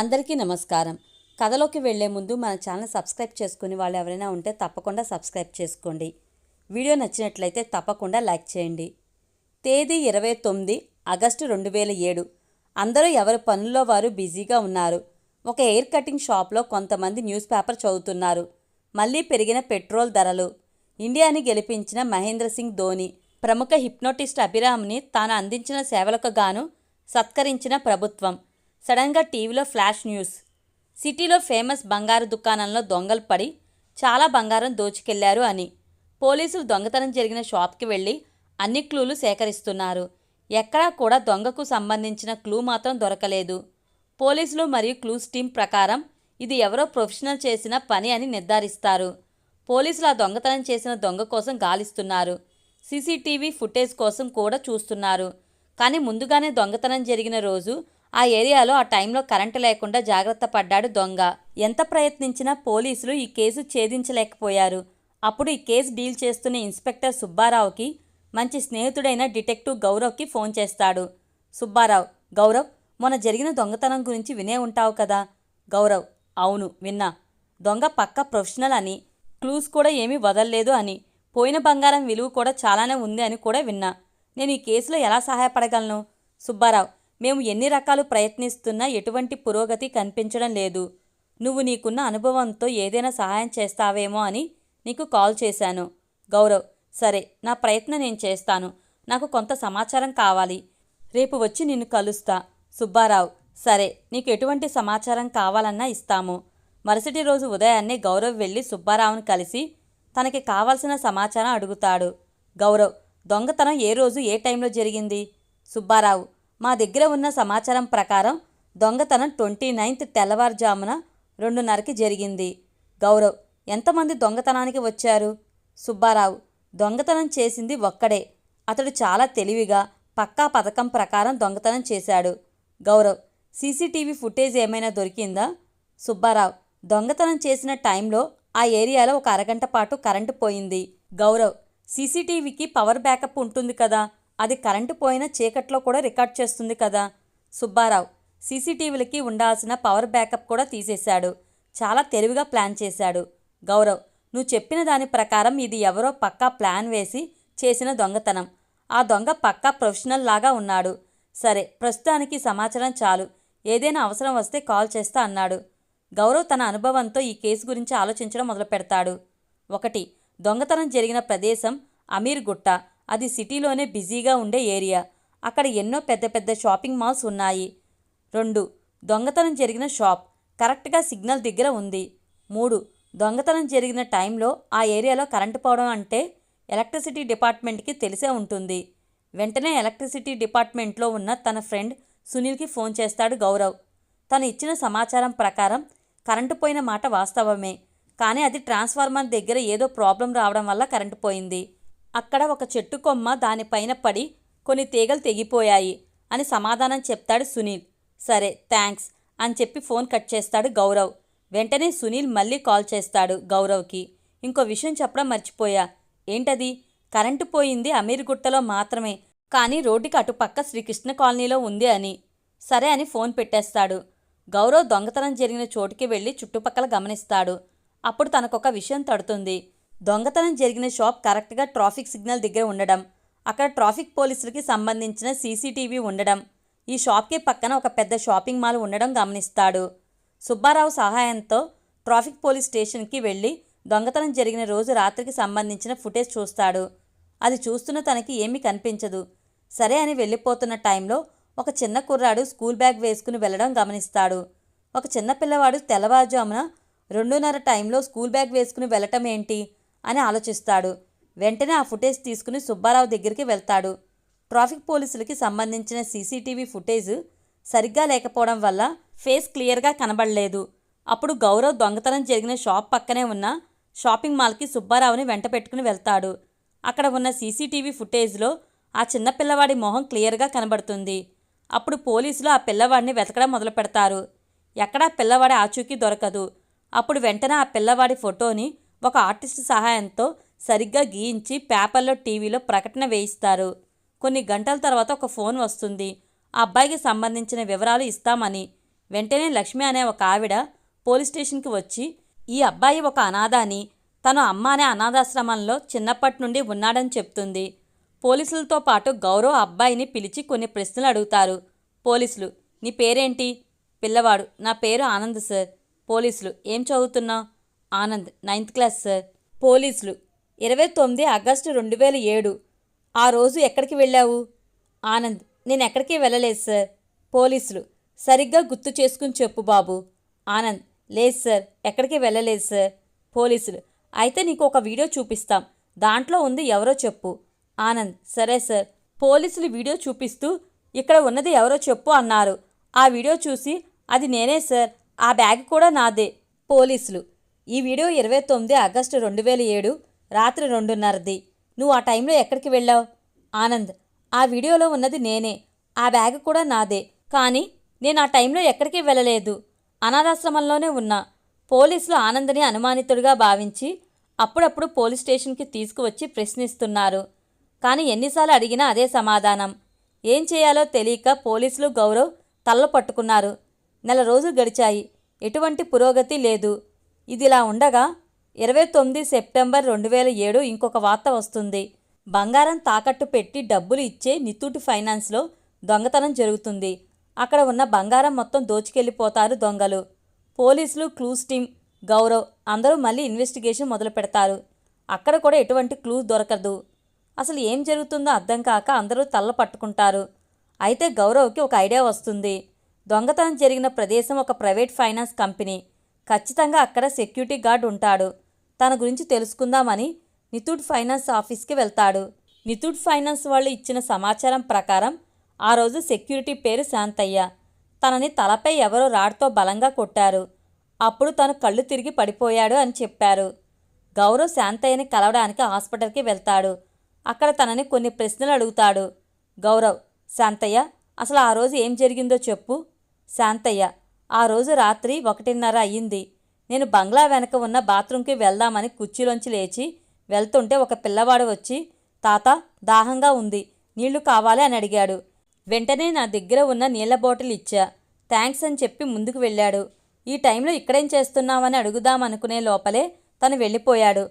అందరికీ నమస్కారం. కథలోకి వెళ్ళే ముందు మన ఛానల్ సబ్స్క్రైబ్ చేసుకుని వాళ్ళు ఎవరైనా ఉంటే తప్పకుండా సబ్స్క్రైబ్ చేసుకోండి. వీడియో నచ్చినట్లయితే తప్పకుండా లైక్ చేయండి. తేదీ ఇరవై తొమ్మిది ఆగస్టు రెండు వేల ఏడు. అందరూ ఎవరి పనుల్లో వారు బిజీగా ఉన్నారు. ఒక ఎయిర్ కటింగ్ షాప్లో కొంతమంది న్యూస్ పేపర్ చదువుతున్నారు. మళ్ళీ పెరిగిన పెట్రోల్ ధరలు. ఇండియాని గెలిపించిన మహేంద్ర సింగ్ ధోని ప్రముఖ హిప్నోటిస్ట్ అభిరామ్ని తాను అందించిన సేవలకు గాను సత్కరించిన ప్రభుత్వం. సడన్గా టీవీలో ఫ్లాష్ న్యూస్. సిటీలో ఫేమస్ బంగారు దుకాణంలో దొంగలు పడి చాలా బంగారం దోచుకెళ్ళారు అని. పోలీసులు దొంగతనం జరిగిన షాప్కి వెళ్ళి అన్ని క్లూలు సేకరిస్తున్నారు. ఎక్కడా కూడా దొంగకు సంబంధించిన క్లూ మాత్రం దొరకలేదు. పోలీసులు మరియు క్లూస్ టీం ప్రకారం ఇది ఎవరో ప్రొఫెషనల్ చేసిన పని అని నిర్ధారిస్తారు. పోలీసులు ఆ దొంగతనం చేసిన దొంగ కోసం గాలిస్తున్నారు. సీసీటీవీ ఫుటేజ్ కోసం కూడా చూస్తున్నారు. కానీ ముందుగానే దొంగతనం జరిగిన రోజు ఆ ఏరియాలో ఆ టైంలో కరెంటు లేకుండా జాగ్రత్త పడ్డాడు దొంగ. ఎంత ప్రయత్నించినా పోలీసులు ఈ కేసు ఛేదించలేకపోయారు. అప్పుడు ఈ కేసు డీల్ చేస్తున్న ఇన్స్పెక్టర్ సుబ్బారావుకి మంచి స్నేహితుడైన డిటెక్టివ్ గౌరవ్కి ఫోన్ చేస్తాడు. సుబ్బారావు గౌరవ్ మొన్న జరిగిన దొంగతనం గురించి వినే ఉంటావు కదా? గౌరవ్ అవును విన్నా. దొంగ పక్క ప్రొఫెషనల్ అని క్లూస్ కూడా ఏమీ వదల్లేదు అని పోయిన బంగారం విలువ కూడా చాలానే ఉంది అని కూడా విన్నా. నేను ఈ కేసులో ఎలా సహాయపడగలను? సుబ్బారావు మేము ఎన్ని రకాలు ప్రయత్నిస్తున్నా ఎటువంటి పురోగతి కనిపించడం లేదు. నువ్వు నీకున్న అనుభవంతో ఏదైనా సహాయం చేస్తావేమో అని నీకు కాల్ చేశాను. గౌరవ్ సరే నా ప్రయత్నం నేను చేస్తాను. నాకు కొంత సమాచారం కావాలి. రేపు వచ్చి నిన్ను కలుస్తా. సుబ్బారావు సరే నీకు ఎటువంటి సమాచారం కావాలన్నా ఇస్తాము. మరుసటి రోజు ఉదయాన్నే గౌరవ్ వెళ్ళి సుబ్బారావును కలిసి తనకి కావాల్సిన సమాచారం అడుగుతాడు. గౌరవ్ దొంగతనం ఏ రోజు ఏ టైంలో జరిగింది? సుబ్బారావు మా దగ్గర ఉన్న సమాచారం ప్రకారం దొంగతనం ట్వంటీ నైన్త్ తెల్లవారుజామున రెండున్నరకి జరిగింది. గౌరవ్ ఎంతమంది దొంగతనానికి వచ్చారు? సుబ్బారావు దొంగతనం చేసింది ఒక్కడే. అతడు చాలా తెలివిగా పక్కా పథకం ప్రకారం దొంగతనం చేశాడు. గౌరవ్ సీసీటీవీ ఫుటేజ్ ఏమైనా దొరికిందా? సుబ్బారావు దొంగతనం చేసిన టైంలో ఆ ఏరియాలో ఒక అరగంట పాటు కరెంటు పోయింది. గౌరవ్ సీసీటీవీకి పవర్ బ్యాకప్ ఉంటుంది కదా? అది కరెంటు పోయిన చీకట్లో కూడా రికార్డ్ చేస్తుంది కదా. సుబ్బారావు సీసీటీవీలకి ఉండాల్సిన పవర్ బ్యాకప్ కూడా తీసేశాడు. చాలా తెలివిగా ప్లాన్ చేశాడు. గౌరవ్ నువ్వు చెప్పిన దాని ప్రకారం ఇది ఎవరో పక్కా ప్లాన్ వేసి చేసిన దొంగతనం. ఆ దొంగ పక్కా ప్రొఫెషనల్ లాగా ఉన్నాడు. సరే ప్రస్తుతానికి సమాచారం చాలు. ఏదైనా అవసరం వస్తే కాల్ చేస్తా అన్నాడు. గౌరవ్ తన అనుభవంతో ఈ కేసు గురించి ఆలోచించడం మొదలు పెడతాడు ఒకటి దొంగతనం జరిగిన ప్రదేశం అమీర్ గుట్ట అది సిటీలోనే బిజీగా ఉండే ఏరియా. అక్కడ ఎన్నో పెద్ద పెద్ద షాపింగ్ మాల్స్ ఉన్నాయి. రెండు దొంగతనం జరిగిన షాప్. కరెక్ట్గా సిగ్నల్ దగ్గర ఉంది. మూడు దొంగతనం జరిగిన టైంలో ఆ ఏరియాలో కరెంటు పోవడం అంటే ఎలక్ట్రిసిటీ డిపార్ట్మెంట్కి తెలిసే ఉంటుంది. వెంటనే ఎలక్ట్రిసిటీ డిపార్ట్మెంట్లో ఉన్న తన ఫ్రెండ్ సునీల్కి ఫోన్ చేస్తాడు గౌరవ్. తను ఇచ్చిన సమాచారం ప్రకారం కరెంటు పోయిన మాట వాస్తవమే. కానీ అది ట్రాన్స్ఫార్మర్ దగ్గర ఏదో ప్రాబ్లం రావడం వల్ల కరెంటు పోయింది. అక్కడ ఒక చెట్టు కొమ్మ దానిపైన పడి కొన్ని తీగలు తెగిపోయాయి అని సమాధానం చెప్తాడు సునీల్. సరే థ్యాంక్స్ అని చెప్పి ఫోన్ కట్ చేస్తాడు గౌరవ్. వెంటనే సునీల్ మళ్ళీ కాల్ చేస్తాడు గౌరవ్కి. ఇంకో విషయం చెప్పడం మర్చిపోయా. ఏంటది? కరెంటు పోయింది అమీర్గుట్టలో మాత్రమే. కానీ రోడ్డుకి అటుపక్క శ్రీకృష్ణ కాలనీలో ఉంది అని. సరే అని ఫోన్ పెట్టేస్తాడు. గౌరవ్ దొంగతనం జరిగిన చోటుకి వెళ్ళి చుట్టుపక్కల గమనిస్తాడు. అప్పుడు తనకొక విషయం తడుతుంది. దొంగతనం జరిగిన షాప్ కరెక్ట్గా ట్రాఫిక్ సిగ్నల్ దగ్గర ఉండడం అక్కడ ట్రాఫిక్ పోలీసులకి సంబంధించిన సీసీటీవీ ఉండడం ఈ షాప్కి పక్కన ఒక పెద్ద షాపింగ్ మాల్ ఉండడం గమనిస్తాడు. సుబ్బారావు సహాయంతో ట్రాఫిక్ పోలీస్ స్టేషన్కి వెళ్ళి దొంగతనం జరిగిన రోజు రాత్రికి సంబంధించిన ఫుటేజ్ చూస్తాడు. అది చూస్తున్న తనకి ఏమీ కనిపించదు. సరే అని వెళ్ళిపోతున్న టైంలో ఒక చిన్న కుర్రాడు స్కూల్ బ్యాగ్ వేసుకుని వెళ్ళడం గమనిస్తాడు. ఒక చిన్న పిల్లవాడు తెల్లవారుజామున రెండున్నర టైంలో స్కూల్ బ్యాగ్ వేసుకుని వెళ్ళటం ఏంటి? అని ఆలోచిస్తాడు. వెంటనే ఆ ఫుటేజ్ తీసుకుని సుబ్బారావు దగ్గరికి వెళ్తాడు. ట్రాఫిక్ పోలీసులకి సంబంధించిన సీసీటీవీ ఫుటేజ్ సరిగ్గా లేకపోవడం వల్ల ఫేస్ క్లియర్గా కనబడలేదు. అప్పుడు గౌరవ్ దొంగతనం జరిగిన షాప్ పక్కనే ఉన్న షాపింగ్ మాల్కి సుబ్బారావుని వెంట పెట్టుకుని వెళ్తాడు. అక్కడ ఉన్న సీసీటీవీ ఫుటేజ్లో ఆ చిన్న పిల్లవాడి మొహం క్లియర్గా కనబడుతుంది. అప్పుడు పోలీసులు ఆ పిల్లవాడిని వెతకడం మొదలు పెడతారు. ఎక్కడా పిల్లవాడి ఆచూకీ దొరకదు. అప్పుడు వెంటనే ఆ పిల్లవాడి ఫోటోని ఒక ఆర్టిస్ట్ సహాయంతో సరిగ్గా గీయించి పేపర్లో టీవీలో ప్రకటన వేయిస్తారు. కొన్ని గంటల తర్వాత ఒక ఫోన్ వస్తుంది. ఆ అబ్బాయికి సంబంధించిన వివరాలు ఇస్తామని. వెంటనే లక్ష్మి అనే ఒక ఆవిడ పోలీస్ స్టేషన్కి వచ్చి ఈ అబ్బాయి ఒక అనాథ అని తను అమ్మ అనే అనాథాశ్రమంలో చిన్నప్పటి నుండి ఉన్నాడని చెప్తుంది. పోలీసులతో పాటు గౌరవ్ అబ్బాయిని పిలిచి కొన్ని ప్రశ్నలు అడుగుతారు. పోలీసులు నీ పేరేంటి? పిల్లవాడు. నా పేరు ఆనంద్ సార్. పోలీసులు ఏం చదువుతున్నావు? Anand ninth class sir. పోలీసులు. ఇరవై తొమ్మిది ఆగస్టు రెండు వేల ఏడు. ఆ రోజు ఎక్కడికి వెళ్ళావు? ఆనంద్ నేను ఎక్కడికి వెళ్ళలేదు సార్. పోలీసులు. సరిగ్గా గుర్తు చేసుకుని చెప్పు బాబు. ఆనంద్ లేదు సార్ ఎక్కడికి వెళ్ళలేదు సార్. పోలీసులు. అయితే నీకు ఒక వీడియో చూపిస్తాం. దాంట్లో ఉంది ఎవరో చెప్పు. ఆనంద్ సరే సార్. పోలీసులు వీడియో చూపిస్తూ ఇక్కడ ఉన్నది ఎవరో చెప్పు అన్నారు. ఆ వీడియో చూసి అది నేనే సార్. ఆ బ్యాగ్ కూడా నాదే. పోలీసులు. ఈ వీడియో ఇరవై తొమ్మిది ఆగస్టు రెండు వేల ఏడు రాత్రి రెండున్నరది. నువ్వు ఆ టైంలో ఎక్కడికి వెళ్ళావు? ఆనంద్ ఆ వీడియోలో ఉన్నది నేనే. ఆ బ్యాగ్ కూడా నాదే. కానీ నేను ఆ టైంలో ఎక్కడికి వెళ్ళలేదు. అనాథాశ్రమంలోనే ఉన్నా. పోలీసులు ఆనందని అనుమానితుడిగా భావించి అప్పుడప్పుడు పోలీస్ స్టేషన్కి తీసుకువచ్చి ప్రశ్నిస్తున్నారు. కానీ ఎన్నిసార్లు అడిగినా అదే సమాధానం. ఏం చేయాలో తెలియక పోలీసులు గౌరవ్ తల్ల పట్టుకున్నారు. నెల రోజులు గడిచాయి. ఎటువంటి పురోగతి లేదు. ఇదిలా ఉండగా ఇరవై తొమ్మిది సెప్టెంబర్ రెండు వేల ఏడు ఇంకొక వార్త వస్తుంది. బంగారం తాకట్టు పెట్టి డబ్బులు ఇచ్చే నితూటి ఫైనాన్స్లో దొంగతనం జరుగుతుంది. అక్కడ ఉన్న బంగారం మొత్తం దోచుకెళ్ళిపోతారు దొంగలు. పోలీసులు క్లూస్ టీం గౌరవ్ అందరూ మళ్ళీ ఇన్వెస్టిగేషన్ మొదలు పెడతారు. అక్కడ కూడా ఎటువంటి క్లూ దొరకదు. అసలు ఏం జరుగుతుందో అర్థం కాక అందరూ తల్ల పట్టుకుంటారు. అయితే గౌరవ్కి ఒక ఐడియా వస్తుంది. దొంగతనం జరిగిన ప్రదేశం ఒక ప్రైవేట్ ఫైనాన్స్ కంపెనీ. ఖచ్చితంగా అక్కడ సెక్యూరిటీ గార్డ్ ఉంటాడు. తన గురించి తెలుసుకుందామని నితుడ్ ఫైనాన్స్ ఆఫీస్కి వెళ్తాడు. నితుడ్ ఫైనాన్స్ వాళ్ళు ఇచ్చిన సమాచారం ప్రకారం ఆ రోజు సెక్యూరిటీ పేరు శాంతయ్య. తనని తలపై ఎవరో రాడ్తో బలంగా కొట్టారు. అప్పుడు తను కళ్ళు తిరిగి పడిపోయాడు అని చెప్పారు. గౌరవ్ శాంతయ్యని కలవడానికి హాస్పిటల్కి వెళ్తాడు. అక్కడ తనని కొన్ని ప్రశ్నలు అడుగుతాడు. గౌరవ్ శాంతయ్య అసలు ఆ రోజు ఏం జరిగిందో చెప్పు. శాంతయ్య ఆ రోజు రాత్రి ఒకటిన్నర అయ్యింది. నేను బంగ్లా వెనక ఉన్న బాత్రూంకి వెళ్దామని కుర్చీలోంచి లేచి వెళ్తుంటే ఒక పిల్లవాడు వచ్చి తాత దాహంగా ఉంది నీళ్ళు కావాలి అని అడిగాడు. వెంటనే నా దగ్గర ఉన్న నీళ్ళ బాటిల్ ఇచ్చా. థ్యాంక్స్ అని చెప్పి ముందుకు వెళ్ళాడు. ఈ టైంలో ఇక్కడేం చేస్తున్నామని అడుగుదామనుకునే లోపలే తను వెళ్ళిపోయాడు.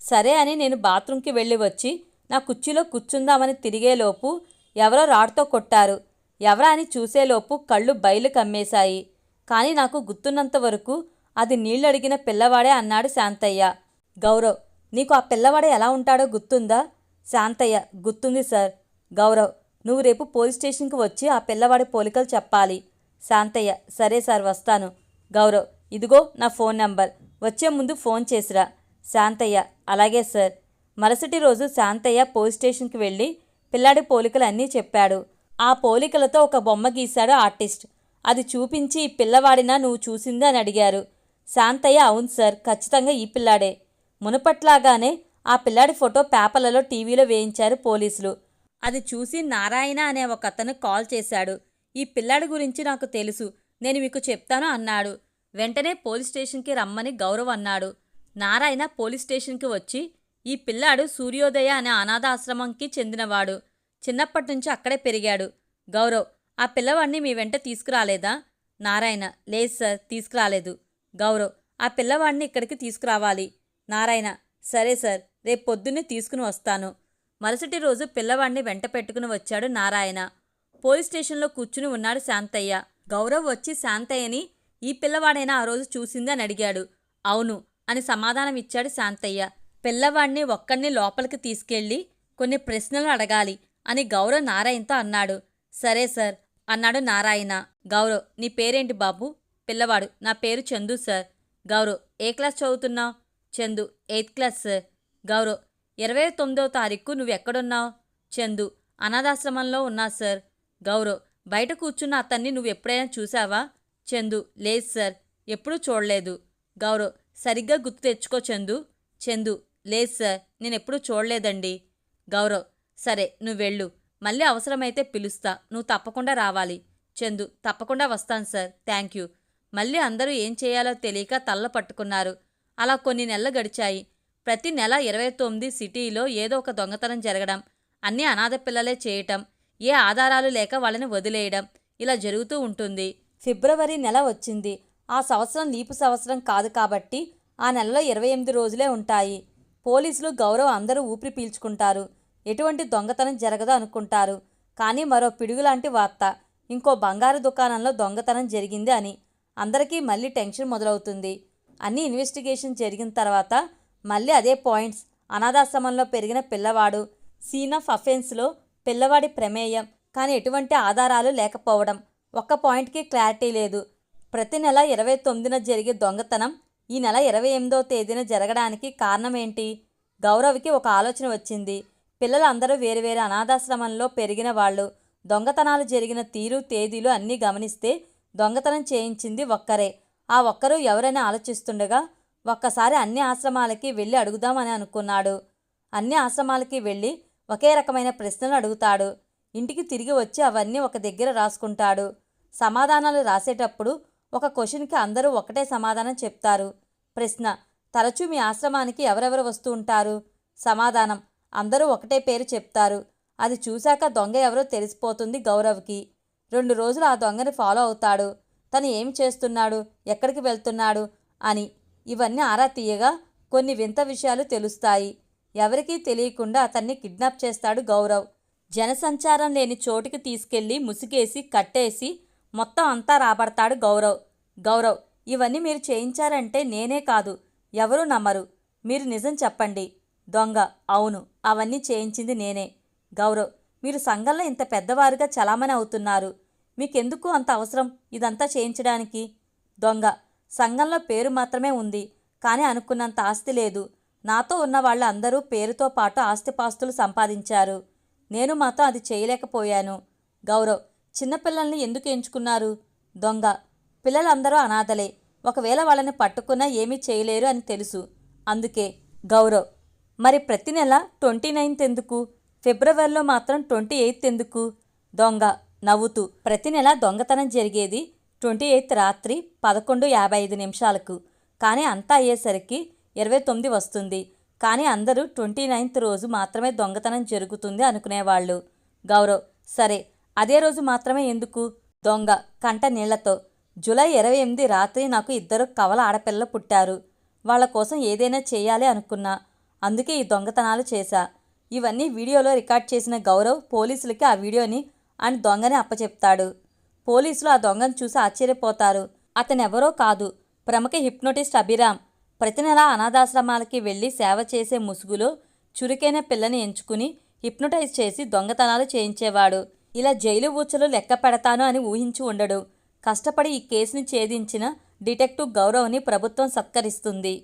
సరే అని నేను బాత్రూంకి వెళ్ళి వచ్చి నా కుర్చీలో కూర్చుందామని తిరిగేలోపు ఎవరో రాడ్తో కొట్టారు. ఎవరా అని చూసేలోపు కళ్ళు బయలు కమ్మేశాయి. కానీ నాకు గుర్తున్నంత వరకు అది నీళ్ళడిగిన అడిగిన పిల్లవాడే అన్నాడు శాంతయ్య. గౌరవ్ నీకు ఆ పిల్లవాడే ఎలా ఉంటాడో గుర్తుందా? శాంతయ్య గుర్తుంది సార్. గౌరవ్ నువ్వు రేపు పోలీస్ స్టేషన్కి వచ్చి ఆ పిల్లవాడి పోలికలు చెప్పాలి. శాంతయ్య సరే సార్ వస్తాను. గౌరవ్ ఇదిగో నా ఫోన్ నంబర్. వచ్చే ముందు ఫోన్ చేసిరా. శాంతయ్య అలాగే సార్. మరుసటి రోజు శాంతయ్య పోలీస్ స్టేషన్కి వెళ్ళి పిల్లాడి పోలికలు అన్నీ చెప్పాడు. ఆ పోలికలతో ఒక బొమ్మ గీశాడు ఆర్టిస్ట్. అది చూపించి ఈ పిల్లవాడినా నువ్వు చూసింది అని అడిగారు. శాంతయ్య అవును సార్ ఖచ్చితంగా ఈ పిల్లాడే. మునుపట్లాగానే ఆ పిల్లాడి ఫోటో పేపర్లలో టీవీలో వేయించారు పోలీసులు. అది చూసి నారాయణ అనే ఒక అతను కాల్ చేశాడు. ఈ పిల్లాడి గురించి నాకు తెలుసు నేను మీకు చెప్తాను అన్నాడు. వెంటనే పోలీస్ స్టేషన్కి రమ్మని గౌరవ్ అన్నాడు. నారాయణ పోలీస్ స్టేషన్కి వచ్చి ఈ పిల్లాడు సూర్యోదయ అనే అనాథాశ్రమంకి చెందినవాడు. చిన్నప్పటి నుంచి అక్కడే పెరిగాడు. గౌరవ్ ఆ పిల్లవాడిని మీ వెంట తీసుకురాలేదా? నారాయణ లేదు సార్ తీసుకురాలేదు. గౌరవ్ ఆ పిల్లవాడిని ఇక్కడికి తీసుకురావాలి. నారాయణ సరే సార్ రేపు పొద్దున్నే తీసుకుని వస్తాను. మరుసటి రోజు పిల్లవాడిని వెంట పెట్టుకుని వచ్చాడు నారాయణ. పోలీస్ స్టేషన్లో కూర్చుని ఉన్నాడు శాంతయ్య. గౌరవ్ వచ్చి శాంతయ్యని ఈ పిల్లవాడైనా ఆ రోజు చూసిందని అడిగాడు. అవును అని సమాధానం ఇచ్చాడు శాంతయ్య. పిల్లవాడిని ఒక్కడిని లోపలికి తీసుకెళ్ళి కొన్ని ప్రశ్నలు అడగాలి అని గౌరవ్ నారాయణతో అన్నాడు. సరే సార్ అన్నాడు నారాయణ. గౌరవ్ నీ పేరేంటి బాబు? పిల్లవాడు. నా పేరు చందు సార్. గౌరవ్ ఏ క్లాస్ చదువుతున్నావు? Chandu eighth class sir. Gaurav ఇరవై తొమ్మిదవ తారీఖు నువ్వు ఎక్కడున్నావు? చందు అనాథాశ్రమంలో ఉన్నా సార్. గౌరవ్ బయట కూర్చున్న అతన్ని నువ్వు ఎప్పుడైనా చూసావా? చందు లేదు సార్. ఎప్పుడూ చూడలేదు. గౌరవ్ సరిగ్గా గుర్తు తెచ్చుకో చందు. చందు లేదు సార్. నేను ఎప్పుడూ చూడలేదండి. గౌరవ్ సరే నువ్వు వెళ్ళు. మళ్ళీ అవసరమైతే పిలుస్తా. నువ్వు తప్పకుండా రావాలి. చందు తప్పకుండా వస్తాను సార్. Thank you. మళ్ళీ అందరూ ఏం చేయాలో తెలియక తల్ల పట్టుకున్నారు. అలా కొన్ని నెలలు గడిచాయి. ప్రతి నెల ఇరవై తొమ్మిది సిటీలో ఏదో ఒక దొంగతనం జరగడం అన్నీ అనాథ పిల్లలే చేయటం ఏ ఆధారాలు లేక వాళ్ళని వదిలేయడం ఇలా జరుగుతూ ఉంటుంది. ఫిబ్రవరి నెల వచ్చింది. ఆ సంవత్సరం లీపు సంవత్సరం కాదు కాబట్టి ఆ నెలలో ఇరవై ఎనిమిది రోజులే ఉంటాయి. పోలీసులు గౌరవ్ అందరూ ఊపిరి పీల్చుకుంటారు. ఎటువంటి దొంగతనం జరగదు అనుకుంటారు. కానీ మరో పిడుగులాంటి వార్త. ఇంకో బంగారు దుకాణంలో దొంగతనం జరిగింది అని. అందరికీ మళ్ళీ టెన్షన్ మొదలవుతుంది. అన్ని ఇన్వెస్టిగేషన్ జరిగిన తర్వాత మళ్ళీ అదే పాయింట్స్. అనాథాశ్రమంలో పెరిగిన పిల్లవాడు. సీన్ ఆఫ్ అఫెన్స్లో పిల్లవాడి ప్రమేయం. కానీ ఎటువంటి ఆధారాలు లేకపోవడం. ఒక్క పాయింట్కి క్లారిటీ లేదు. ప్రతి నెల ఇరవై తొమ్మిదిన జరిగే దొంగతనం ఈ నెల ఇరవై ఎనిమిదో తేదీన జరగడానికి కారణం ఏంటి? గౌరవ్కి ఒక ఆలోచన వచ్చింది. పిల్లలందరూ వేరువేరు అనాథాశ్రమంలో పెరిగిన వాళ్ళు. దొంగతనాలు జరిగిన తీరు తేదీలు అన్నీ గమనిస్తే దొంగతనం చేయించింది ఒక్కరే. ఆ ఒక్కరు ఎవరని ఆలోచిస్తుండగా ఒక్కసారి అన్ని ఆశ్రమాలకి వెళ్ళి అడుగుదామని అనుకున్నాడు. అన్ని ఆశ్రమాలకి వెళ్ళి ఒకే రకమైన ప్రశ్నలు అడుగుతాడు. ఇంటికి తిరిగి వచ్చి అవన్నీ ఒక దగ్గర రాసుకుంటాడు. సమాధానాలు రాసేటప్పుడు ఒక క్వశ్చన్కి అందరూ ఒకటే సమాధానం చెప్తారు. ప్రశ్న తరచూ మీ ఆశ్రమానికి ఎవరెవరు వస్తూ ఉంటారు? సమాధానం అందరూ ఒకటే పేరు చెప్తారు. అది చూశాక దొంగ ఎవరో తెలిసిపోతుంది గౌరవ్కి. రెండు రోజులు ఆ దొంగని ఫాలో అవుతాడు. తను ఏం చేస్తున్నాడు? ఎక్కడికి వెళ్తున్నాడు? అని. ఇవన్నీ ఆరా తీయగా కొన్ని వింత విషయాలు తెలుస్తాయి. ఎవరికీ తెలియకుండా అతన్ని కిడ్నాప్ చేస్తాడు గౌరవ్. జనసంచారం లేని చోటుకి తీసుకెళ్ళి ముసుగేసి కట్టేసి మొత్తం అంతా రాబడతాడు గౌరవ్. గౌరవ్ ఇవన్నీ మీరు చేయించారంటే నేనే కాదు. ఎవరూ నమ్మరు. మీరు నిజం చెప్పండి. దొంగ అవును అవన్నీ చేయించింది నేనే. గౌరవ్ మీరు సంఘంలో ఇంత పెద్దవారుగా చలామణి అవుతున్నారు. మీకెందుకు అంత అవసరం ఇదంతా చేయించడానికి? దొంగ సంఘంలో పేరు మాత్రమే ఉంది కానీ అనుకున్నంత ఆస్తి లేదు. నాతో ఉన్న వాళ్ళు అందరూ పేరుతో పాటు ఆస్తిపాస్తులు సంపాదించారు. నేను మాత్రం అది చేయలేకపోయాను. గౌరవ్ చిన్నపిల్లల్ని ఎందుకు ఎంచుకున్నారు? దొంగ పిల్లలందరూ అనాథలే. ఒకవేళ వాళ్ళని పట్టుకున్నా ఏమీ చేయలేరు అని తెలుసు. అందుకే గౌరవ్ మరి ప్రతి నెల ట్వంటీ నైన్త్ ఎందుకు? ఫిబ్రవరిలో మాత్రం ట్వంటీ ఎయిత్ ఎందుకు? దొంగ నవ్వుతూ. ప్రతి నెల దొంగతనం జరిగేది ట్వంటీ ఎయిత్ రాత్రి పదకొండు యాభై ఐదు నిమిషాలకు. కానీ అంతా అయ్యేసరికి ఇరవై తొమ్మిది వస్తుంది. కానీ అందరూ ట్వంటీ నైన్త్ రోజు మాత్రమే దొంగతనం జరుగుతుంది అనుకునేవాళ్ళు. గౌరవ్ సరే అదే రోజు మాత్రమే ఎందుకు? దొంగ కంట నీళ్ళతో. జూలై ఇరవై ఎనిమిది రాత్రి నాకు ఇద్దరు కవల ఆడపిల్ల పుట్టారు. వాళ్ళ కోసం ఏదైనా చేయాలి అనుకున్నా. అందుకే ఈ దొంగతనాలు చేశా. ఇవన్నీ వీడియోలో రికార్డ్ చేసిన గౌరవ్ పోలీసులకి ఆ వీడియోని అని దొంగని అప్పచెప్తాడు. పోలీసులు ఆ దొంగను చూసి ఆశ్చర్యపోతారు. అతనెవరో కాదు. ప్రముఖ హిప్నోటిస్ట్ అభిరామ్. ప్రతి నెల అనాథాశ్రమాలకి వెళ్ళి సేవ చేసే ముసుగులో చురుకైన పిల్లని ఎంచుకుని హిప్నోటైజ్ చేసి దొంగతనాలు చేయించేవాడు. ఇలా జైలు ఊచలు లెక్క పెడతాను అని ఊహించి ఉండడు. కష్టపడి ఈ కేసుని ఛేదించిన డిటెక్టివ్ గౌరవ్ని ప్రభుత్వం సత్కరిస్తుంది.